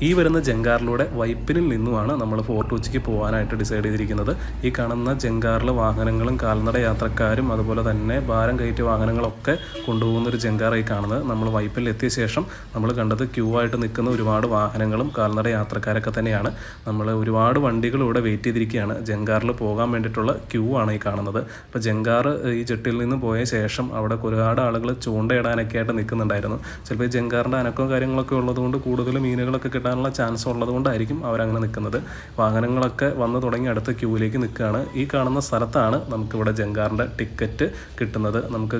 ഈ വരുന്ന ജങ്കാറിലൂടെ വൈപ്പിനിൽ നിന്നുമാണ് നമ്മൾ ഫോർട്ട് കൊച്ചിക്ക് പോകാനായിട്ട് ഡിസൈഡ് ചെയ്തിരിക്കുന്നത്. ഈ കാണുന്ന ജങ്കാറിൽ വാഹനങ്ങളും കാൽനട യാത്രക്കാരും അതുപോലെ തന്നെ ഭാരം കയറ്റിയ വാഹനങ്ങളൊക്കെ കൊണ്ടുപോകുന്ന ഒരു ജങ്കാറായി കാണുന്നത്. നമ്മൾ വൈപ്പിൽ എത്തിയ ശേഷം നമ്മൾ കണ്ടത് ക്യൂ ആയിട്ട് നിൽക്കുന്ന ഒരുപാട് വാഹനങ്ങളും കാൽനട യാത്രക്കാരൊക്കെ തന്നെയാണ്. നമ്മൾ ഒരുപാട് വണ്ടികൾ ഇവിടെ വെയിറ്റ് ചെയ്തിരിക്കുകയാണ്. ജങ്കാറിൽ പോകാൻ വേണ്ടിയിട്ടുള്ള ക്യൂ ആണ് ഈ കാണുന്നത്. അപ്പോൾ ജങ്കാർ ഈ ജെട്ടിൽ നിന്ന് പോയ ശേഷം അവിടെ ഒരുപാട് ആളുകൾ ചൂണ്ടയിടാനൊക്കെ ആയിട്ട് നിൽക്കുന്നുണ്ടായിരുന്നു. ചിലപ്പോൾ ഈ ജങ്കാറിന്റെ അനക്കവും കാര്യങ്ങളൊക്കെ ഉള്ളതുകൊണ്ട് കൂടുതൽ മീനുകളൊക്കെ കിട്ടാനുള്ള ചാൻസ് ഉള്ളതുകൊണ്ടായിരിക്കും അവരങ്ങനെ നിൽക്കുന്നത്. വാഹനങ്ങളൊക്കെ വന്ന് തുടങ്ങി അടുത്ത ക്യൂവിലേക്ക് നിൽക്കുകയാണ്. ഈ കാണുന്ന സ്ഥലത്താണ് നമുക്കിവിടെ ജങ്കാറിന്റെ ടിക്കറ്റ് കിട്ടുന്നത്. നമുക്ക്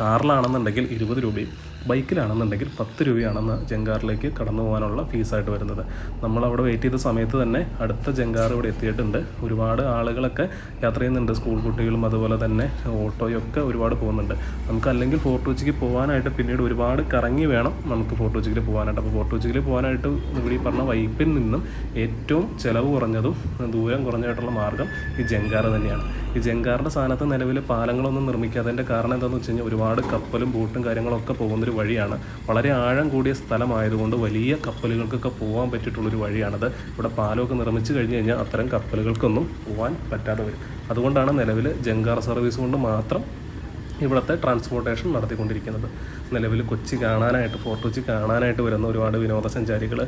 കാറിലാണെന്നുണ്ടെങ്കിൽ ഇരുപത് രൂപയും ബൈക്കിലാണെന്നുണ്ടെങ്കിൽ പത്ത് രൂപയാണെന്ന് ജങ്കാറിലേക്ക് കടന്നു പോകാനുള്ള ഫീസായിട്ട് വരുന്നത്. നമ്മളവിടെ വെയിറ്റ് ചെയ്ത സമയത്ത് തന്നെ അടുത്ത ജങ്കാർ ഇവിടെ എത്തിയിട്ടുണ്ട്. ഒരുപാട് ആളുകളൊക്കെ യാത്ര ചെയ്യുന്നുണ്ട്. സ്കൂൾ കുട്ടികളും അതുപോലെ തന്നെ ഓട്ടോയൊക്കെ ഒരുപാട് പോകുന്നുണ്ട്. നമുക്ക് അല്ലെങ്കിൽ ഫോർട്ട് കൊച്ചിക്ക് പോകാനായിട്ട് പിന്നീട് ഒരുപാട് കറങ്ങി വേണം നമുക്ക് ഫോർട്ട് കൊച്ചിക്കിൽ പോകാനായിട്ട്. അപ്പോൾ ഫോർട്ട് കൊച്ചിക്കിൽ പോകാനായിട്ട് ഇവിടെ ഈ പറഞ്ഞ വൈപ്പിൽ നിന്നും ഏറ്റവും ചിലവ് കുറഞ്ഞതും ദൂരം കുറഞ്ഞതായിട്ടുള്ള മാർഗം ഈ ജങ്കാർ തന്നെയാണ്. ഈ ജങ്കാറിന്റെ സ്ഥാനത്ത് നിലവിൽ പാലങ്ങളൊന്നും നിർമ്മിക്കാത്തതിന്റെ കാരണം എന്താണെന്ന് വെച്ച് കഴിഞ്ഞാൽ ഒരുപാട് കപ്പലും ബോട്ടും കാര്യങ്ങളൊക്കെ പോകുന്നൊരു വഴിയാണ്. വളരെ ആഴം കൂടിയ സ്ഥലമായതുകൊണ്ട് വലിയ കപ്പലുകൾക്കൊക്കെ പോകാൻ പറ്റിയിട്ടുള്ളൊരു വഴിയാണത്. ഇവിടെ പാലമൊക്കെ നിർമ്മിച്ചു കഴിഞ്ഞ് കഴിഞ്ഞാൽ അത്തരം കപ്പലുകൾക്കൊന്നും പോകാൻ പറ്റാതെ വരും. അതുകൊണ്ടാണ് നിലവിൽ ജങ്കാർ സർവീസ് കൊണ്ട് മാത്രം ഇവിടുത്തെ ട്രാൻസ്പോർട്ടേഷൻ നടത്തിക്കൊണ്ടിരിക്കുന്നത്. നിലവിൽ കൊച്ചി കാണാനായിട്ട് ഫോർട്ട് കൊച്ചി കാണാനായിട്ട് വരുന്ന ഒരുപാട് വിനോദസഞ്ചാരികൾ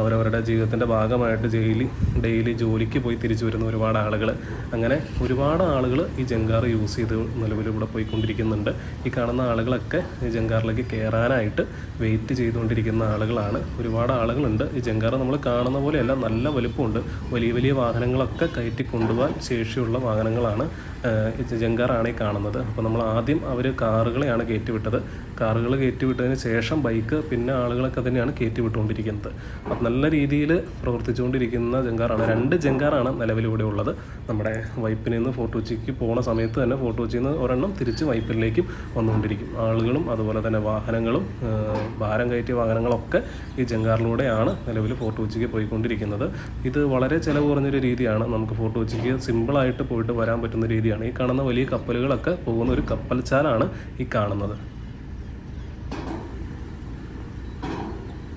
അവരവരുടെ ജീവിതത്തിന്റെ ഭാഗമായിട്ട് ജയിലി ഡെയിലി ജോലിക്ക് പോയി തിരിച്ചു വരുന്ന ഒരുപാട് ആളുകൾ അങ്ങനെ ഒരുപാട് ആളുകൾ ഈ ജങ്കാർ യൂസ് ചെയ്ത് നിലവിൽ ഇവിടെ പോയിക്കൊണ്ടിരിക്കുന്നുണ്ട്. ഈ കാണുന്ന ആളുകളൊക്കെ ഈ ജങ്കാറിലേക്ക് കയറാനായിട്ട് വെയിറ്റ് ചെയ്തുകൊണ്ടിരിക്കുന്ന ആളുകളാണ്. ഒരുപാട് ആളുകളുണ്ട്. ഈ ജങ്കാർ നമ്മൾ കാണുന്ന പോലെയല്ല നല്ല വലുപ്പമുണ്ട്. വലിയ വലിയ വാഹനങ്ങളൊക്കെ കയറ്റി കൊണ്ടുപോകാൻ ശേഷിയുള്ള വാഹനങ്ങളാണ് ജങ്കാറാണ് ഈ കാണുന്നത്. അപ്പോൾ നമ്മൾ ആദ്യം അവർ കാറുകളെയാണ് കയറ്റിവിട്ടത്. കാറുകൾ കയറ്റിവിട്ടതിന് ശേഷം ബൈക്ക് പിന്നെ ആളുകളൊക്കെ തന്നെയാണ് കയറ്റിവിട്ടുകൊണ്ടിരിക്കുന്നത്. അപ്പം നല്ല രീതിയിൽ പ്രവർത്തിച്ചുകൊണ്ടിരിക്കുന്ന ജങ്കാറാണ്. രണ്ട് ജങ്കാറാണ് നിലവിലിവിടെ ഉള്ളത്. നമ്മുടെ വൈപ്പിൽ നിന്ന് ഫോർട്ട് കൊച്ചിക്ക് പോണ സമയത്ത് തന്നെ ഫോർട്ട് കൊച്ചിയിൽ നിന്ന് ഒരെണ്ണം തിരിച്ച് വൈപ്പിലേക്കും വന്നുകൊണ്ടിരിക്കും. ആളുകളും അതുപോലെ തന്നെ വാഹനങ്ങളും ഭാരം കയറ്റിയ വാഹനങ്ങളൊക്കെ ഈ ജങ്കാറിലൂടെയാണ് നിലവിൽ ഫോർട്ട് കൊച്ചിക്ക് പോയിക്കൊണ്ടിരിക്കുന്നത്. ഇത് വളരെ ചിലവ് കുറഞ്ഞൊരു രീതിയാണ്. നമുക്ക് ഫോർട്ട് കൊച്ചിക്ക് സിമ്പിളായിട്ട് പോയിട്ട് വരാൻ പറ്റുന്ന രീതിയാണ്. ഈ കാണുന്ന വലിയ കപ്പലുകളൊക്കെ പോകുന്ന ഒരു കപ്പൽച്ചാലാണ് ഈ കാണുന്നത്.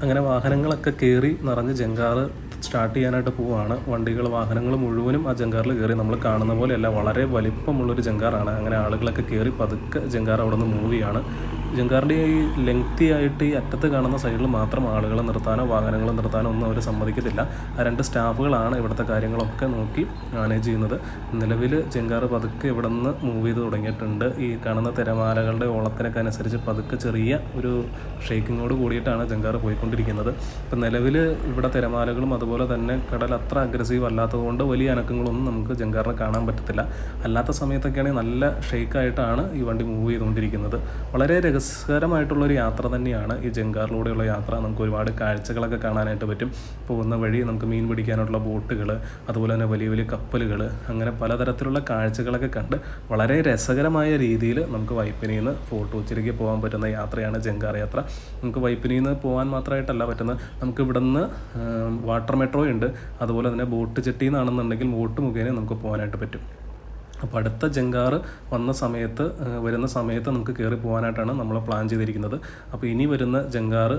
അങ്ങനെ വാഹനങ്ങളൊക്കെ കയറി നിറഞ്ഞ് ജങ്കാറ് സ്റ്റാർട്ട് ചെയ്യാനായിട്ട് പോവുകയാണ് വണ്ടികൾ വാഹനങ്ങൾ മുഴുവനും ആ ജങ്കാറിൽ കയറി നമ്മൾ കാണുന്ന പോലെയല്ല വളരെ വലിപ്പമുള്ളൊരു ജങ്കാറാണ്. അങ്ങനെ ആളുകളൊക്കെ കയറി പതുക്കെ ജങ്കാർ അവിടെ നിന്ന് മൂവ് ചെയ്യാണ്. ജങ്കാറിന്റെ ഈ ലെങ്തി ആയിട്ട് ഈ അറ്റത്ത് കാണുന്ന സൈഡിൽ മാത്രം ആളുകളെ നിർത്താനോ വാഹനങ്ങളെ നിർത്താനോ ഒന്നും അവർ സമ്മതിക്കത്തില്ല. ആ രണ്ട് സ്റ്റാഫുകളാണ് ഇവിടുത്തെ കാര്യങ്ങളൊക്കെ നോക്കി മാനേജ് ചെയ്യുന്നത്. നിലവിൽ ജങ്കാർ പതുക്കെ ഇവിടെ നിന്ന് മൂവ് ചെയ്ത് തുടങ്ങിയിട്ടുണ്ട്. ഈ കാണുന്ന തിരമാലകളുടെ ഓളത്തിനൊക്കെ അനുസരിച്ച് പതുക്കെ ചെറിയ ഒരു ഷേക്കിങ്ങോട് കൂടിയിട്ടാണ് ജങ്കാർ പോയിക്കൊണ്ടിരിക്കുന്നത്. ഇപ്പം നിലവിൽ ഇവിടെ തിരമാലകളും അതുപോലെ തന്നെ കടൽ അത്ര അഗ്രസീവ് അല്ലാത്തതുകൊണ്ട് വലിയ അനക്കങ്ങളൊന്നും നമുക്ക് ജങ്കാറിന് കാണാൻ പറ്റത്തില്ല. അല്ലാത്ത സമയത്തൊക്കെയാണെങ്കിൽ നല്ല ഷെയ്ക്കായിട്ടാണ് ഈ വണ്ടി മൂവ് ചെയ്തുകൊണ്ടിരിക്കുന്നത്. വളരെ രസകരമായിട്ടുള്ളൊരു യാത്ര തന്നെയാണ് ഈ ജങ്കാറിലൂടെയുള്ള യാത്ര. നമുക്ക് ഒരുപാട് കാഴ്ചകളൊക്കെ കാണാനായിട്ട് പറ്റും. പോകുന്ന വഴി നമുക്ക് മീൻ പിടിക്കാനുള്ള ബോട്ടുകൾ അതുപോലെ തന്നെ വലിയ വലിയ കപ്പലുകൾ അങ്ങനെ പലതരത്തിലുള്ള കാഴ്ചകളൊക്കെ കണ്ട് വളരെ രസകരമായ രീതിയിൽ നമുക്ക് വൈപ്പിനിയിൽ നിന്ന് ഫോർട്ട് കൊച്ചിയിലേക്ക് പോകാൻ പറ്റുന്ന യാത്രയാണ് ജങ്കാർ യാത്ര. നമുക്ക് വൈപ്പിനിയിൽ നിന്ന് പോകാൻ മാത്രമായിട്ടല്ല പറ്റുന്നത്. നമുക്ക് ഇവിടെ നിന്ന് വാട്ടർ മെട്രോ ഉണ്ട് അതുപോലെ തന്നെ ബോട്ട് ചെട്ടിയിൽ നിന്നാണെന്നുണ്ടെങ്കിൽ ബോട്ട് മുഖേന നമുക്ക് പോകാനായിട്ട് പറ്റും. അപ്പോൾ അടുത്ത ജങ്കാർ വന്ന സമയത്ത് വരുന്ന സമയത്ത് നമുക്ക് കയറി പോകാനായിട്ടാണ് നമ്മൾ പ്ലാൻ ചെയ്തിരിക്കുന്നത്. അപ്പോൾ ഇനി വരുന്ന ജങ്കാർ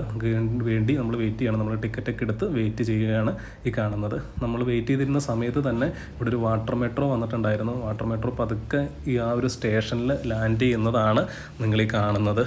വേണ്ടി നമ്മൾ വെയിറ്റ് ചെയ്യണം. നമ്മൾ ടിക്കറ്റൊക്കെ എടുത്ത് വെയിറ്റ് ചെയ്യുകയാണ് ഈ കാണുന്നത്. നമ്മൾ വെയിറ്റ് ചെയ്തിരുന്ന സമയത്ത് തന്നെ ഇവിടെ ഒരു വാട്ടർ മെട്രോ വന്നിട്ടുണ്ടായിരുന്നു. വാട്ടർ മെട്രോ പതുക്കെ ഈ ആ ഒരു സ്റ്റേഷനിൽ ലാൻഡ് ചെയ്യുന്നതാണ് നിങ്ങൾ ഈ കാണുന്നത്.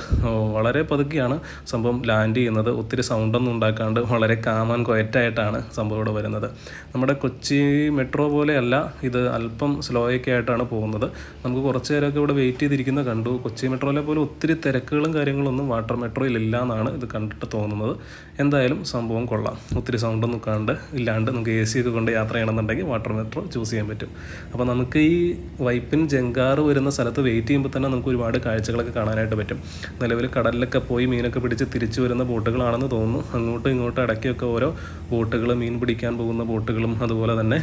വളരെ പതുക്കെയാണ് സംഭവം ലാൻഡ് ചെയ്യുന്നത്. ഒത്തിരി സൗണ്ടൊന്നും ഉണ്ടാക്കാണ്ട് വളരെ കാമൻ ക്വയറ്റായിട്ടാണ് സംഭവം ഇവിടെ വരുന്നത്. നമ്മുടെ കൊച്ചി മെട്രോ പോലെയല്ല ഇത് അല്പം സ്ലോയൊക്കെ ആയിട്ടാണ് പോകുന്നത്. നമുക്ക് കുറച്ച് നേരമൊക്കെ ഇവിടെ വെയിറ്റ് ചെയ്തിരിക്കുന്ന കണ്ടു. കൊച്ചി മെട്രോയിലെ പോലെ ഒത്തിരി തിരക്കുകളും കാര്യങ്ങളൊന്നും വാട്ടർ മെട്രോയിൽ ഇല്ല എന്നാണ് ഇത് കണ്ടിട്ട് തോന്നുന്നത്. എന്തായാലും സംഭവം കൊള്ളാം. ഒത്തിരി സൗണ്ടൊന്നും കണ്ട് ഇല്ലാണ്ട് നമുക്ക് എ സി ഒക്കെ കൊണ്ട് യാത്ര ചെയ്യണമെന്നുണ്ടെങ്കിൽ വാട്ടർ മെട്രോ ചൂസ് ചെയ്യാൻ പറ്റും. അപ്പോൾ നമുക്ക് ഈ വൈപ്പിൻ ജങ്കാറ് വരുന്ന സ്ഥലത്ത് വെയിറ്റ് ചെയ്യുമ്പോൾ തന്നെ നമുക്ക് ഒരുപാട് കാഴ്ചകളൊക്കെ കാണാനായിട്ട് പറ്റും. നിലവിൽ കടലിലൊക്കെ പോയി മീനൊക്കെ പിടിച്ച് തിരിച്ചു വരുന്ന ബോട്ടുകളാണെന്ന് തോന്നുന്നു. അങ്ങോട്ടും ഇങ്ങോട്ടും ഇടയ്ക്കൊക്കെ ഓരോ ബോട്ടുകൾ മീൻ പിടിക്കാൻ പോകുന്ന ബോട്ടുകളും അതുപോലെ തന്നെ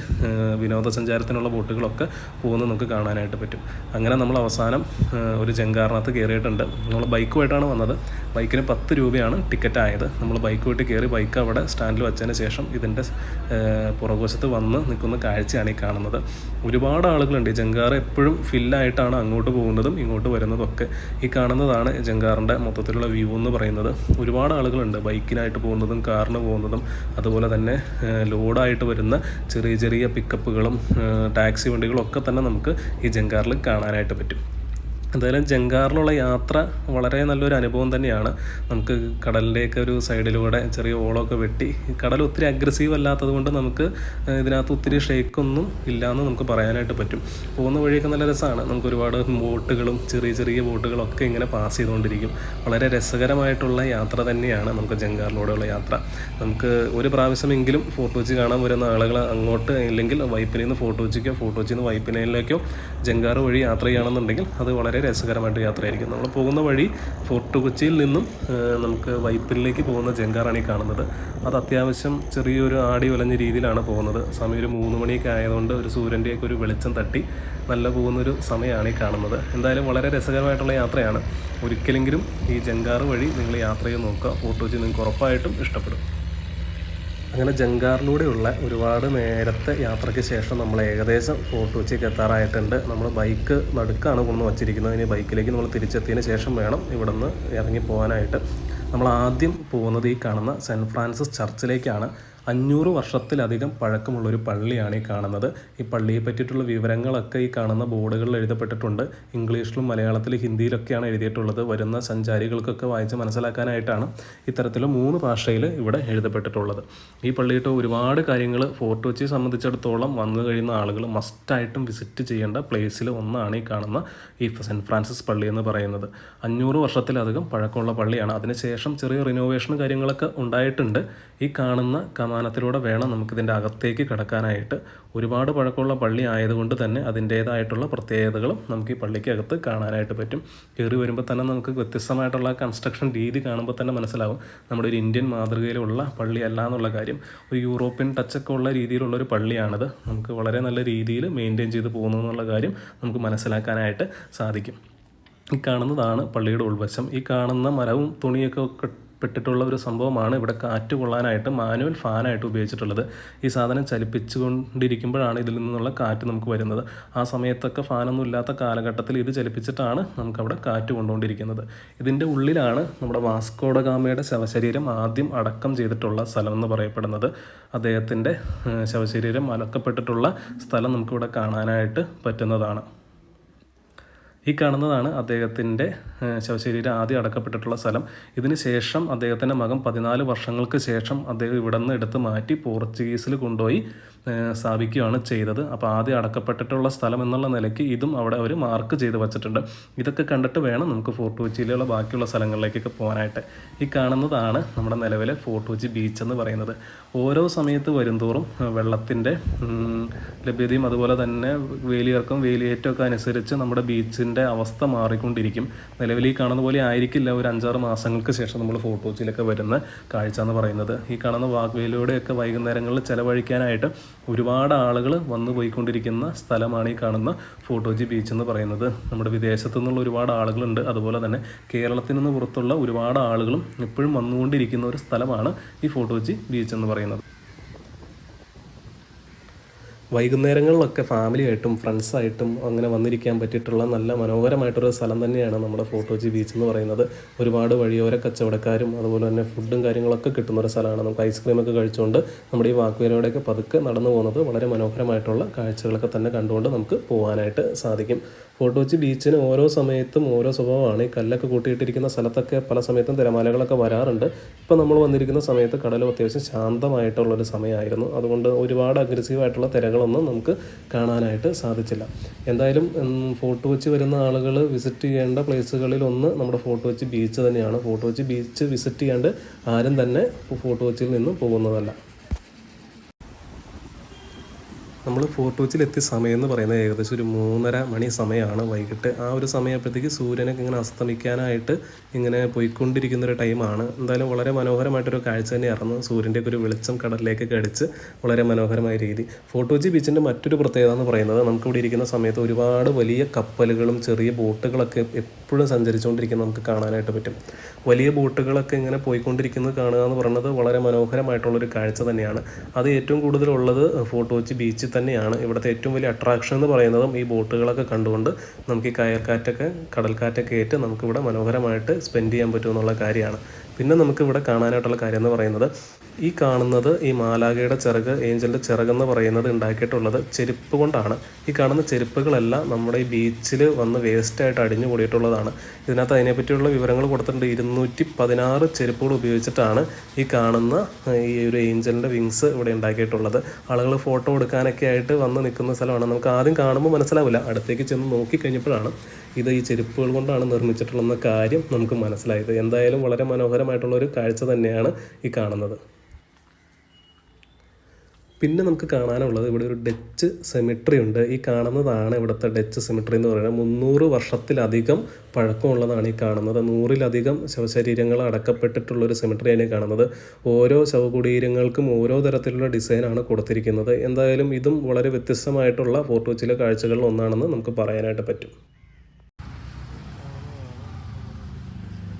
വിനോദസഞ്ചാരത്തിനുള്ള ബോട്ടുകളൊക്കെ പോകുന്നത് നമുക്ക് കാണാനായിട്ട് പറ്റും. അങ്ങനെ നമ്മൾ അവസാനം ഒരു ജങ്കാറിനകത്ത് കയറിയിട്ടുണ്ട്. നമ്മൾ ബൈക്കുമായിട്ടാണ് വന്നത്. ബൈക്കിന് പത്ത് രൂപയാണ് ടിക്കറ്റ് ആയത് നമ്മൾ ബൈക്കുമായിട്ട് കയറി ബൈക്ക് അവിടെ സ്റ്റാൻഡിൽ വെച്ചതിന് ശേഷം ഇതിന്റെ പുറകുവശത്ത് വന്ന് നിൽക്കുന്ന കാഴ്ചയാണ് ഈ കാണുന്നത്. ഒരുപാട് ആളുകളുണ്ട്. ഈ ജങ്കാർ എപ്പോഴും ഫില്ലായിട്ടാണ് അങ്ങോട്ട് പോകുന്നതും ഇങ്ങോട്ട് വരുന്നതും ഒക്കെ ഈ കാണുന്നതാണ് ജങ്കാറിന്റെ മൊത്തത്തിലുള്ള വ്യൂ എന്ന് പറയുന്നത്. ഒരുപാട് ആളുകളുണ്ട് ബൈക്കിനായിട്ട് പോകുന്നതും കാറിന് പോകുന്നതും. അതുപോലെ തന്നെ ലോഡായിട്ട് വരുന്ന ചെറിയ ചെറിയ പിക്കപ്പുകളും ടാക്സി വണ്ടികളും ഒക്കെ തന്നെ നമുക്ക് ഈ ജങ്കാറിൽ കാണാനായിട്ട് പറ്റും. എന്തായാലും ജങ്കാറിലുള്ള യാത്ര വളരെ നല്ലൊരു അനുഭവം തന്നെയാണ്. നമുക്ക് കടലിന്റെയൊക്കെ ഒരു സൈഡിലൂടെ ചെറിയ ഓളമൊക്കെ വെട്ടി കടൽ ഒത്തിരി അഗ്രസീവ് അല്ലാത്തത് കൊണ്ട് നമുക്ക് ഇതിനകത്ത് ഒത്തിരി ഷേക്കൊന്നും ഇല്ലയെന്ന് നമുക്ക് പറയാനായിട്ട് പറ്റും. പോകുന്ന വഴിയൊക്കെ നല്ല രസമാണ് നമുക്ക് ഒരുപാട് ബോട്ടുകളും ചെറിയ ചെറിയ ബോട്ടുകളൊക്കെ ഇങ്ങനെ പാസ് ചെയ്തുകൊണ്ടിരിക്കും. വളരെ രസകരമായിട്ടുള്ള യാത്ര തന്നെയാണ് നമുക്ക് ജങ്കാറിലൂടെയുള്ള യാത്ര. നമുക്ക് ഒരു പ്രാവശ്യമെങ്കിലും ഫോട്ടോ കൊച്ചി കാണാൻ വരുന്ന ആളുകൾ അങ്ങോട്ട് ഇല്ലെങ്കിൽ വൈപ്പിനിന്ന് ഫോട്ടോ ഫോർട്ട് ഫോട്ടോ ഫോർട്ട് കൊച്ചിയിൽ വൈപ്പിനയിലേക്കോ ജങ്കാർ വഴി യാത്ര ചെയ്യണമെന്നുണ്ടെങ്കിൽ അത് വളരെ രസകരമായിട്ട് യാത്രയായിരിക്കും. നമ്മൾ പോകുന്ന വഴി ഫോർട്ട് കൊച്ചിയിൽ നിന്നും നമുക്ക് വൈപ്പിലേക്ക് പോകുന്ന ജങ്കാറാണ് ഈ കാണുന്നത്. അത് അത്യാവശ്യം ചെറിയൊരു ആടി ഒലഞ്ഞ രീതിയിലാണ് പോകുന്നത്. സമയം ഒരു മൂന്ന് മണിയൊക്കെ ആയതുകൊണ്ട് ഒരു സൂര്യന്റെയൊക്കെ ഒരു വെളിച്ചം തട്ടി നല്ല പോകുന്നൊരു സമയമാണ് ഈ കാണുന്നത്. എന്തായാലും വളരെ രസകരമായിട്ടുള്ള യാത്രയാണ്. ഒരിക്കലെങ്കിലും ഈ ജങ്കാറ് വഴി നിങ്ങൾ യാത്ര ചെയ്ത് നോക്കുക. ഫോർട്ട് കൊച്ചി നിങ്ങൾക്ക് ഉറപ്പായിട്ടും ഇഷ്ടപ്പെടും. അങ്ങനെ ജങ്കാറിലൂടെയുള്ള ഒരുപാട് നേരത്തെ യാത്രയ്ക്ക് ശേഷം നമ്മൾ ഏകദേശം ഫോർട്ട് കൊച്ചിക്ക് എത്താറായിട്ടുണ്ട്. നമ്മൾ ബൈക്ക് നടുക്കാണ് കൊണ്ടു വച്ചിരിക്കുന്നത്. ഇനി ബൈക്കിലേക്ക് നമ്മൾ തിരിച്ചെത്തിയതിന് ശേഷം വേണം ഇവിടെ നിന്ന് ഇറങ്ങി പോകാനായിട്ട്. നമ്മൾ ആദ്യം പോകുന്നത് ഈ കാണുന്ന സെന്റ് ഫ്രാൻസിസ് ചർച്ചിലേക്കാണ്. അഞ്ഞൂറ് വർഷത്തിലധികം പഴക്കമുള്ള ഒരു പള്ളിയാണ് ഈ കാണുന്നത്. ഈ പള്ളിയെ പറ്റിയിട്ടുള്ള വിവരങ്ങളൊക്കെ ഈ കാണുന്ന ബോർഡുകളിൽ എഴുതപ്പെട്ടിട്ടുണ്ട്. ഇംഗ്ലീഷിലും മലയാളത്തിലും ഹിന്ദിയിലൊക്കെയാണ് എഴുതിയിട്ടുള്ളത്. വരുന്ന സഞ്ചാരികൾക്കൊക്കെ വായിച്ച് മനസ്സിലാക്കാനായിട്ടാണ് ഇത്തരത്തിൽ മൂന്ന് ഭാഷയിൽ ഇവിടെ എഴുതപ്പെട്ടിട്ടുള്ളത്. ഈ പള്ളിയിട്ട് ഒരുപാട് കാര്യങ്ങൾ ഫോർട്ട് കൊച്ചിയെ സംബന്ധിച്ചിടത്തോളം വന്നു കഴിയുന്ന ആളുകൾ മസ്റ്റായിട്ടും വിസിറ്റ് ചെയ്യേണ്ട പ്ലേസിൽ ഒന്നാണ് ഈ കാണുന്ന ഈ സെന്റ് ഫ്രാൻസിസ് പള്ളി എന്ന് പറയുന്നത്. അഞ്ഞൂറ് വർഷത്തിലധികം പഴക്കമുള്ള പള്ളിയാണ്. അതിനുശേഷം ചെറിയ റിനോവേഷൻ കാര്യങ്ങളൊക്കെ ഉണ്ടായിട്ടുണ്ട്. ഈ കാണുന്ന കമാനത്തിലൂടെ വേണം നമുക്കിതിന്റെ അകത്തേക്ക് കിടക്കാനായിട്ട്. ഒരുപാട് പഴക്കമുള്ള പള്ളി ആയതുകൊണ്ട് തന്നെ അതിന്റേതായിട്ടുള്ള പ്രത്യേകതകളും നമുക്ക് ഈ പള്ളിക്കകത്ത് കാണാനായിട്ട് പറ്റും. കയറി വരുമ്പോൾ തന്നെ നമുക്ക് വ്യത്യസ്തമായിട്ടുള്ള കൺസ്ട്രക്ഷൻ രീതി കാണുമ്പോൾ തന്നെ മനസ്സിലാവും. നമ്മുടെ ഒരു ഇന്ത്യൻ മാതൃകയിലുള്ള പള്ളിയല്ല എന്നുള്ള കാര്യം. ഒരു യൂറോപ്യൻ ടച്ചൊക്കെ ഉള്ള രീതിയിലുള്ള ഒരു പള്ളിയാണിത്. നമുക്ക് വളരെ നല്ല രീതിയിൽ മെയിന്റെയിൻ ചെയ്ത് പോകുന്നു എന്നുള്ള കാര്യം നമുക്ക് മനസ്സിലാക്കാനായിട്ട് സാധിക്കും. ഈ കാണുന്നതാണ് പള്ളിയുടെ ഉൾവശം. ഈ കാണുന്ന മരവും തുണിയൊക്കെ പെട്ടിട്ടുള്ള ഒരു സംഭവമാണ്. ഇവിടെ കാറ്റ് കൊള്ളാനായിട്ട് മാനുവൽ ഫാനായിട്ട് ഉപയോഗിച്ചിട്ടുള്ളത്. ഈ സാധനം ചലിപ്പിച്ചുകൊണ്ടിരിക്കുമ്പോഴാണ് ഇതിൽ നിന്നുള്ള കാറ്റ് നമുക്ക് വരുന്നത്. ആ സമയത്തൊക്കെ ഫാനൊന്നും ഇല്ലാത്ത കാലഘട്ടത്തിൽ ഇത് ചലിപ്പിച്ചിട്ടാണ് നമുക്കവിടെ കാറ്റ് കൊണ്ടുകൊണ്ടിരിക്കുന്നത്. ഇതിന്റെ ഉള്ളിലാണ് നമ്മുടെ വാസ്കോഡഗാമയുടെ ശവശരീരം ആദ്യം അടക്കം ചെയ്തിട്ടുള്ള സ്ഥലം എന്ന് പറയപ്പെടുന്നത്. അദ്ദേഹത്തിന്റെ ശവശരീരം അലക്കപ്പെട്ടിട്ടുള്ള സ്ഥലം നമുക്കിവിടെ കാണാനായിട്ട് പറ്റുന്നതാണ്. ഈ കാണുന്നതാണ് അദ്ദേഹത്തിന്റെ ശവശരീരം ആദ്യം അടക്കപ്പെട്ടിട്ടുള്ള സ്ഥലം. ഇതിന് ശേഷം അദ്ദേഹത്തിന്റെ മകൻ പതിനാല് വർഷങ്ങൾക്ക് ശേഷം അദ്ദേഹം ഇവിടെ നിന്ന് എടുത്ത് മാറ്റി പോർച്ചുഗീസിൽ കൊണ്ടുപോയി സ്ഥാപിക്കുകയാണ് ചെയ്തത്. അപ്പോൾ ആദ്യം അടക്കപ്പെട്ടിട്ടുള്ള സ്ഥലം എന്നുള്ള നിലയ്ക്ക് ഇതും അവിടെ അവർ മാർക്ക് ചെയ്ത് വച്ചിട്ടുണ്ട്. ഇതൊക്കെ കണ്ടിട്ട് വേണം നമുക്ക് ഫോർട്ട് കൊച്ചിയിലുള്ള ബാക്കിയുള്ള സ്ഥലങ്ങളിലേക്കൊക്കെ പോകാനായിട്ട്. ഈ കാണുന്നതാണ് നമ്മുടെ നിലവിലെ ഫോർട്ട് കൊച്ചി ബീച്ച് എന്ന് പറയുന്നത്. ഓരോ സമയത്ത് വരുംതോറും വെള്ളത്തിന്റെ ലഭ്യതയും അതുപോലെ തന്നെ വേലിയിറക്കം വേലിയേറ്റമൊക്കെ അനുസരിച്ച് നമ്മുടെ ബീച്ചിന്റെ അവസ്ഥ മാറിക്കൊണ്ടിരിക്കും. നിലവിൽ ഈ കാണുന്ന പോലെ ആയിരിക്കില്ല. ഒരു അഞ്ചാറ് മാസങ്ങൾക്ക് ശേഷം നമ്മൾ ഫോട്ടോസിലൊക്കെ വരുന്ന കാഴ്ച എന്ന് പറയുന്നത്. ഈ കാണുന്ന വാഗ്വേലിലൂടെയൊക്കെ വൈകുന്നേരങ്ങളിൽ ചെലവഴിക്കാനായിട്ട് ഒരുപാട് ആളുകൾ വന്നു പോയിക്കൊണ്ടിരിക്കുന്ന സ്ഥലമാണ് ഈ കാണുന്ന ഫോട്ടോജി ബീച്ച് എന്ന് പറയുന്നത്. നമ്മുടെ വിദേശത്തു നിന്നുള്ള ഒരുപാട് ആളുകളുണ്ട്. അതുപോലെ തന്നെ കേരളത്തിൽ നിന്ന് പുറത്തുള്ള ഒരുപാട് ആളുകളും എപ്പോഴും വന്നുകൊണ്ടിരിക്കുന്ന ഒരു സ്ഥലമാണ് ഈ ഫോട്ടോജി ബീച്ച് എന്ന് പറയുന്നത്. വൈകുന്നേരങ്ങളിലൊക്കെ ഫാമിലിയായിട്ടും ഫ്രണ്ട്സായിട്ടും അങ്ങനെ വന്നിരിക്കാൻ പറ്റിയിട്ടുള്ള നല്ല മനോഹരമായിട്ടൊരു സ്ഥലം തന്നെയാണ് നമ്മുടെ ഫോട്ടോജി ബീച്ച് എന്ന് പറയുന്നത്. ഒരുപാട് വഴിയോര കച്ചവടക്കാരും അതുപോലെ തന്നെ ഫുഡും കാര്യങ്ങളൊക്കെ കിട്ടുന്ന ഒരു സ്ഥലമാണ്. നമുക്ക് ഐസ്ക്രീമൊക്കെ കഴിച്ചുകൊണ്ട് നമ്മുടെ ഈ വാക്കുവേലയോടെയൊക്കെ പതുക്കെ നടന്നു പോകുന്നത് വളരെ മനോഹരമായിട്ടുള്ള കാഴ്ചകളൊക്കെ തന്നെ കണ്ടുകൊണ്ട് നമുക്ക് പോകാനായിട്ട് സാധിക്കും. ഫോർട്ടോച്ചി ബീച്ചിന് ഓരോ സമയത്തും ഓരോ സ്വഭാവമാണ്. ഈ കല്ലൊക്കെ കൂട്ടിയിട്ടിരിക്കുന്ന സ്ഥലത്തൊക്കെ പല സമയത്തും തിരമാലകളൊക്കെ വരാറുണ്ട്. ഇപ്പോൾ നമ്മൾ വന്നിരിക്കുന്ന സമയത്ത് കടലും അത്യാവശ്യം ശാന്തമായിട്ടുള്ളൊരു സമയമായിരുന്നു. അതുകൊണ്ട് ഒരുപാട് അഗ്രസീവായിട്ടുള്ള തിരകളൊന്നും നമുക്ക് കാണാനായിട്ട് സാധിച്ചില്ല. എന്തായാലും ഫോർട്ട് കൊച്ചി വരുന്ന ആളുകൾ വിസിറ്റ് ചെയ്യേണ്ട പ്ലേസുകളിൽ ഒന്ന് നമ്മുടെ ഫോർട്ട് കൊച്ചി ബീച്ച് തന്നെയാണ്. ഫോർട്ട് കൊച്ചി ബീച്ച് വിസിറ്റ് ചെയ്യാണ്ട് ആരും തന്നെ ഫോർട്ട് കൊച്ചിയിൽ നിന്നും പോകുന്നതല്ല. നമ്മൾ ഫോർട്ട് എത്തിയ സമയം എന്ന് പറയുന്നത് ഏകദേശം ഒരു മൂന്നര മണി സമയമാണ് വൈകിട്ട് ആ ഒരു സമയപ്പോഴത്തേക്ക് സൂര്യനൊക്കെ ഇങ്ങനെ അസ്തമിക്കാനായിട്ട് ഇങ്ങനെ പോയിക്കൊണ്ടിരിക്കുന്ന ഒരു ടൈമാണ്. എന്തായാലും വളരെ മനോഹരമായിട്ടൊരു കാഴ്ച തന്നെയായിരുന്നു. സൂര്യന്റെ ഒരു വെളിച്ചം കടലിലേക്കൊക്കെ അടിച്ച് വളരെ മനോഹരമായ രീതി. ഫോർട്ട് കൊച്ചി ബീച്ചിന്റെ മറ്റൊരു പ്രത്യേകത എന്ന് പറയുന്നത് നമുക്കിവിടെ ഇരിക്കുന്ന സമയത്ത് ഒരുപാട് വലിയ കപ്പലുകളും ചെറിയ ബോട്ടുകളൊക്കെ എപ്പോഴും സഞ്ചരിച്ചുകൊണ്ടിരിക്കുന്നത് നമുക്ക് കാണാനായിട്ട് പറ്റും. വലിയ ബോട്ടുകളൊക്കെ ഇങ്ങനെ പോയിക്കൊണ്ടിരിക്കുന്നത് കാണുക എന്ന് പറയുന്നത് വളരെ മനോഹരമായിട്ടുള്ളൊരു കാഴ്ച തന്നെയാണ്. അത് ഏറ്റവും കൂടുതലുള്ളത് ഫോർട്ട് കൊച്ചി തന്നെയാണ് ഇവിടുത്തെ ഏറ്റവും വലിയ അട്രാക്ഷൻ എന്ന് പറയുന്നതും ഈ ബോട്ടുകളൊക്കെ കണ്ടുകൊണ്ട് നമുക്ക് ഈ കയൽക്കാറ്റൊക്കെ കടൽക്കാറ്റൊക്കെ ഏറ്റ് നമുക്കിവിടെ മനോഹരമായിട്ട് സ്പെൻഡ് ചെയ്യാൻ പറ്റുമെന്നുള്ള കാര്യമാണ്. പിന്നെ നമുക്കിവിടെ കാണാനായിട്ടുള്ള കാര്യം എന്ന് പറയുന്നത് ഈ കാണുന്നത് ഈ മാലാഖയുടെ ചിറക് ഏഞ്ചലിന്റെ ചിറകെന്ന് പറയുന്നത് ഉണ്ടാക്കിയിട്ടുള്ളത് ചെരുപ്പ് കൊണ്ടാണ്. ഈ കാണുന്ന ചെരുപ്പുകളെല്ലാം നമ്മുടെ ഈ ബീച്ചിൽ വന്ന് വേസ്റ്റായിട്ട് അടിഞ്ഞു കൂടിയിട്ടുള്ളതാണ് ഇതിനകത്ത് അതിനെപ്പറ്റിയുള്ള വിവരങ്ങൾ കൊടുത്തിട്ടുണ്ട്. ഇരുന്നൂറ്റി പതിനാറ് ചെരുപ്പുകൾ ഉപയോഗിച്ചിട്ടാണ് ഈ കാണുന്ന ഈ ഒരു ഏഞ്ചലിന്റെ വിങ്സ് ഇവിടെ ഉണ്ടാക്കിയിട്ടുള്ളത്. ആളുകൾ ഫോട്ടോ എടുക്കാനൊക്കെ ആയിട്ട് വന്ന് നിൽക്കുന്ന സ്ഥലമാണ്. നമുക്ക് ആദ്യം കാണുമ്പോൾ മനസ്സിലാവില്ല. അടുത്തേക്ക് ചെന്ന് നോക്കിക്കഴിഞ്ഞപ്പോഴാണ് ഇത് ഈ ചെരുപ്പുകൾ കൊണ്ടാണ് നിർമ്മിച്ചിട്ടുള്ളതെന്ന കാര്യം നമുക്ക് മനസ്സിലായത്. എന്തായാലും വളരെ മനോഹരമായിട്ടുള്ള ഒരു കാഴ്ച തന്നെയാണ് ഈ കാണുന്നത്. പിന്നെ നമുക്ക് കാണാനുള്ളത് ഇവിടെ ഒരു ഡച്ച് സെമിട്രി ഉണ്ട്. ഈ കാണുന്നതാണ് ഇവിടുത്തെ ഡച്ച് സെമിട്രി എന്ന് പറയുന്നത്. മുന്നൂറ് വർഷത്തിലധികം പഴക്കമുള്ളതാണ് ഈ കാണുന്നത്. നൂറിലധികം ശവശരീരങ്ങൾ അടക്കപ്പെട്ടിട്ടുള്ള ഒരു സെമിട്രിയാണ് ഈ കാണുന്നത്. ഓരോ ശവകുടീരങ്ങൾക്കും ഓരോ തരത്തിലുള്ള ഡിസൈനാണ് കൊടുത്തിരിക്കുന്നത്. എന്തായാലും ഇതും വളരെ വ്യത്യസ്തമായിട്ടുള്ള ഫോർട്ട് കൊച്ചിയിലെ കാഴ്ചകളിൽ ഒന്നാണെന്ന് നമുക്ക് പറയാനായിട്ട് പറ്റും.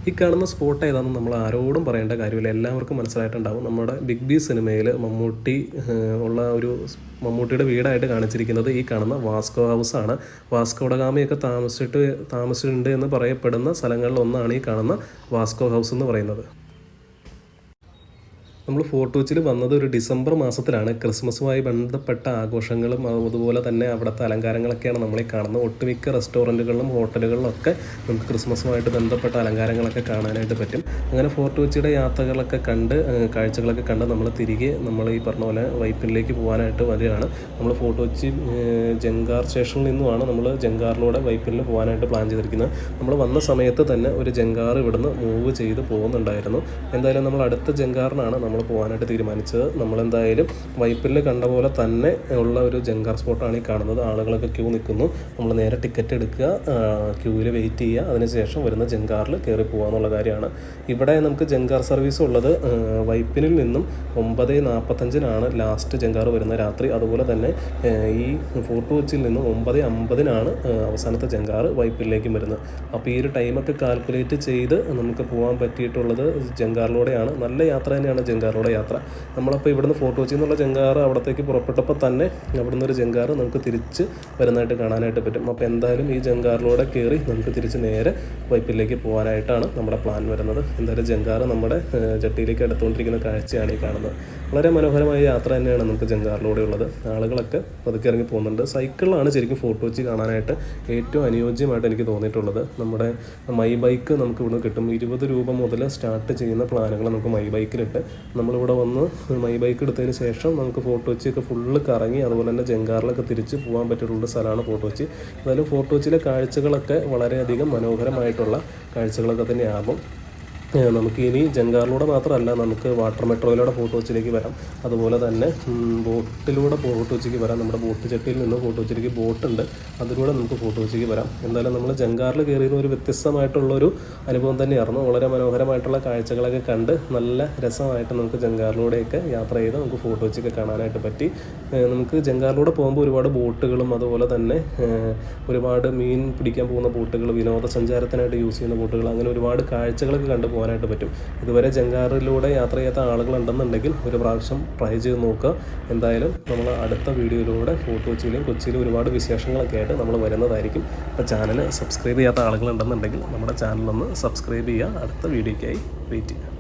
ഈ കാണുന്ന സ്പോട്ട് ഏതാണെന്ന് നമ്മൾ ആരോടും പറയേണ്ട കാര്യമില്ല. എല്ലാവർക്കും മനസ്സിലായിട്ടുണ്ടാവും. നമ്മുടെ ബിഗ് ബി സിനിമയിൽ മമ്മൂട്ടി ഉള്ള ഒരു മമ്മൂട്ടിയുടെ വീടായിട്ട് കാണിച്ചിരിക്കുന്നത് ഈ കാണുന്ന വാസ്കോ ഹൗസ് ആണ്. വാസ്കോഡഗാമയൊക്കെ താമസിച്ചിട്ട് താമസിച്ചിട്ടുണ്ട് എന്ന് പറയപ്പെടുന്ന സ്ഥലങ്ങളിൽ ഒന്നാണ് ഈ കാണുന്ന വാസ്കോ ഹൗസ് എന്ന് പറയുന്നത്. നമ്മൾ ഫോർട്ട് കൊച്ചിയിൽ വന്നത് ഒരു ഡിസംബർ മാസത്തിലാണ്. ക്രിസ്മസുമായി ബന്ധപ്പെട്ട ആഘോഷങ്ങളും അതുപോലെ തന്നെ അവിടുത്തെ അലങ്കാരങ്ങളൊക്കെയാണ് നമ്മളീ കാണുന്നത്. ഒട്ടുമിക്ക റെസ്റ്റോറന്റുകളിലും ഹോട്ടലുകളിലും ഒക്കെ നമുക്ക് ക്രിസ്മസുമായിട്ട് ബന്ധപ്പെട്ട അലങ്കാരങ്ങളൊക്കെ കാണാനായിട്ട് പറ്റും. അങ്ങനെ ഫോർട്ട് കൊച്ചിയുടെ യാത്രകളൊക്കെ കണ്ട് കാഴ്ചകളൊക്കെ കണ്ട് നമ്മൾ തിരികെ നമ്മൾ ഈ പറഞ്ഞ പോലെ വൈപ്പിനിലേക്ക് പോകാനായിട്ട് വരികയാണ്. നമ്മൾ ഫോർട്ട് കൊച്ചി ജങ്കാർ സ്റ്റേഷനിൽ നിന്നുമാണ് നമ്മൾ ജങ്കാറിലൂടെ വൈപ്പിനിൽ പോകാനായിട്ട് പ്ലാൻ ചെയ്തിരിക്കുന്നത്. നമ്മൾ വന്ന സമയത്ത് തന്നെ ഒരു ജങ്കാർ ഇവിടുന്ന് മൂവ് ചെയ്ത് പോകുന്നുണ്ടായിരുന്നു. എന്തായാലും നമ്മൾ അടുത്ത ജങ്കാറിനാണ് നമ്മൾ പോകാനായിട്ട് തീരുമാനിച്ചത്. നമ്മളെന്തായാലും വൈപ്പിലിൽ കണ്ട പോലെ തന്നെ ഉള്ള ഒരു ജങ്കാർ സ്പോട്ടാണ് ഈ കാണുന്നത്. ആളുകളൊക്കെ ക്യൂ നിൽക്കുന്നു. നമ്മൾ നേരെ ടിക്കറ്റ് എടുക്കുക ക്യൂവിൽ വെയിറ്റ് ചെയ്യുക. അതിനുശേഷം വരുന്ന ജങ്കാറിൽ കയറി പോകുക എന്നുള്ള കാര്യമാണ്. ഇവിടെ നമുക്ക് ജങ്കാർ സർവീസ് ഉള്ളത് വൈപ്പിനിൽ നിന്നും ഒമ്പത് നാൽപ്പത്തഞ്ചിനാണ് ലാസ്റ്റ് ജങ്കാർ വരുന്ന രാത്രി. അതുപോലെ തന്നെ ഈ ഫോർട്ട് കൊച്ചിയിൽ നിന്നും ഒമ്പത് അമ്പതിനാണ് അവസാനത്തെ ജങ്കാർ വൈപ്പിലേക്കും വരുന്നത്. അപ്പോൾ ഈ ഒരു ടൈമൊക്കെ കാൽക്കുലേറ്റ് ചെയ്ത് നമുക്ക് പോകാൻ പറ്റിയിട്ടുള്ളത് ജങ്കാറിലൂടെയാണ്. നല്ല യാത്ര തന്നെയാണ് ജങ്കാറിലൂടെ യാത്ര. നമ്മളപ്പോൾ ഇവിടുന്ന് ഫോർട്ട് കൊച്ചിയിൽ എന്നുള്ള ജങ്കാർ അവിടത്തേക്ക് പുറപ്പെട്ടപ്പോൾ തന്നെ അവിടുന്ന് ഒരു ജങ്കാർ നമുക്ക് തിരിച്ച് വരുന്നതായിട്ട് കാണാനായിട്ട് പറ്റും. അപ്പോൾ എന്തായാലും ഈ ജങ്കാറിലൂടെ കയറി നമുക്ക് തിരിച്ച് നേരെ വൈപ്പിലേക്ക് പോകാനായിട്ടാണ് നമ്മുടെ പ്ലാൻ വരുന്നത്. എന്തായാലും ജങ്കാർ നമ്മുടെ ചട്ടിയിലേക്ക് എടുത്തുകൊണ്ടിരിക്കുന്ന കാഴ്ചയാണ് ഈ കാണുന്നത്. വളരെ മനോഹരമായ യാത്ര തന്നെയാണ് നമുക്ക് ജങ്കാറിലൂടെ ഉള്ളത്. ആളുകളൊക്കെ പതുക്കെ ഇറങ്ങി പോകുന്നുണ്ട്. സൈക്കിളിലാണ് ശരിക്കും ഫോർട്ട് കൊച്ചി കാണാനായിട്ട് ഏറ്റവും അനുയോജ്യമായിട്ട് എനിക്ക് തോന്നിയിട്ടുള്ളത്. നമ്മുടെ മൈ ബൈക്ക് നമുക്ക് ഇവിടുന്ന് കിട്ടും. ഇരുപത് രൂപ മുതൽ സ്റ്റാർട്ട് ചെയ്യുന്ന പ്ലാനുകൾ നമുക്ക് മൈ ബൈക്കിലിട്ട് നമ്മളിവിടെ വന്ന് മൈ ബൈക്ക് എടുത്തതിന് ശേഷം നമുക്ക് ഫോർട്ട് കൊച്ചിയൊക്കെ ഫുള്ള് കറങ്ങി അതുപോലെ തന്നെ ജങ്കാറിലൊക്കെ തിരിച്ച് പോകാൻ പറ്റിയിട്ടുള്ള സ്ഥലമാണ് ഫോർട്ട് കൊച്ചി എന്തായാലും ഫോർട്ട് കൊച്ചിയിലെ കാഴ്ചകളൊക്കെ വളരെയധികം മനോഹരമായിട്ടുള്ള കാഴ്ചകളൊക്കെ തന്നെയാകും. നമുക്ക് ഇനി ജങ്കാറിലൂടെ മാത്രമല്ല നമുക്ക് വാട്ടർ മെട്രോയിലൂടെ ഫോർട്ട് കൊച്ചിയിലേക്ക് വരാം. അതുപോലെ തന്നെ ബോട്ടിലൂടെ ഫോർട്ട് കൊച്ചിക്ക് വരാം. നമ്മുടെ ബോട്ട് ചട്ടിയിൽ നിന്ന് ഫോർട്ട് കൊച്ചിയിലേക്ക് ബോട്ടുണ്ട്. അതിലൂടെ നമുക്ക് ഫോർട്ട് കൊച്ചിക്ക് വരാം. എന്തായാലും നമ്മൾ ജങ്കാറിൽ കയറിയിരുന്ന ഒരു വ്യത്യസ്തമായിട്ടുള്ളൊരു അനുഭവം തന്നെയായിരുന്നു. വളരെ മനോഹരമായിട്ടുള്ള കാഴ്ചകളൊക്കെ കണ്ട് നല്ല രസമായിട്ട് നമുക്ക് ജങ്കാറിലൂടെയൊക്കെ യാത്ര ചെയ്ത് നമുക്ക് ഫോർട്ട് കൊച്ചിയൊക്കെ കാണാനായിട്ട് പറ്റി. നമുക്ക് ജങ്കാറിലൂടെ പോകുമ്പോൾ ഒരുപാട് ബോട്ടുകളും അതുപോലെ തന്നെ ഒരുപാട് മീൻ പിടിക്കാൻ പോകുന്ന ബോട്ടുകൾ വിനോദസഞ്ചാരത്തിനായിട്ട് യൂസ് ചെയ്യുന്ന ബോട്ടുകൾ അങ്ങനെ ഒരുപാട് കാഴ്ചകളൊക്കെ കണ്ടു പോകാനായിട്ട് പറ്റും. ഇതുവരെ ജങ്കാറിലൂടെ യാത്ര ചെയ്യാത്ത ആളുകളുണ്ടെന്നുണ്ടെങ്കിൽ ഒരു പ്രാവശ്യം ട്രൈ ചെയ്ത് നോക്കുക. എന്തായാലും നമ്മൾ അടുത്ത വീഡിയോയിലൂടെ ഫോർട്ട് കൊച്ചിയിലും കൊച്ചിയിലും ഒരുപാട് വിശേഷങ്ങളൊക്കെ ആയിട്ട് നമ്മൾ വരുന്നതായിരിക്കും. അപ്പോൾ ചാനൽ സബ്സ്ക്രൈബ് ചെയ്യാത്ത ആളുകളുണ്ടെന്നുണ്ടെങ്കിൽ നമ്മുടെ ചാനലൊന്ന് സബ്സ്ക്രൈബ് ചെയ്യുക. അടുത്ത വീഡിയോയ്ക്കായി വെയിറ്റ് ചെയ്യുക.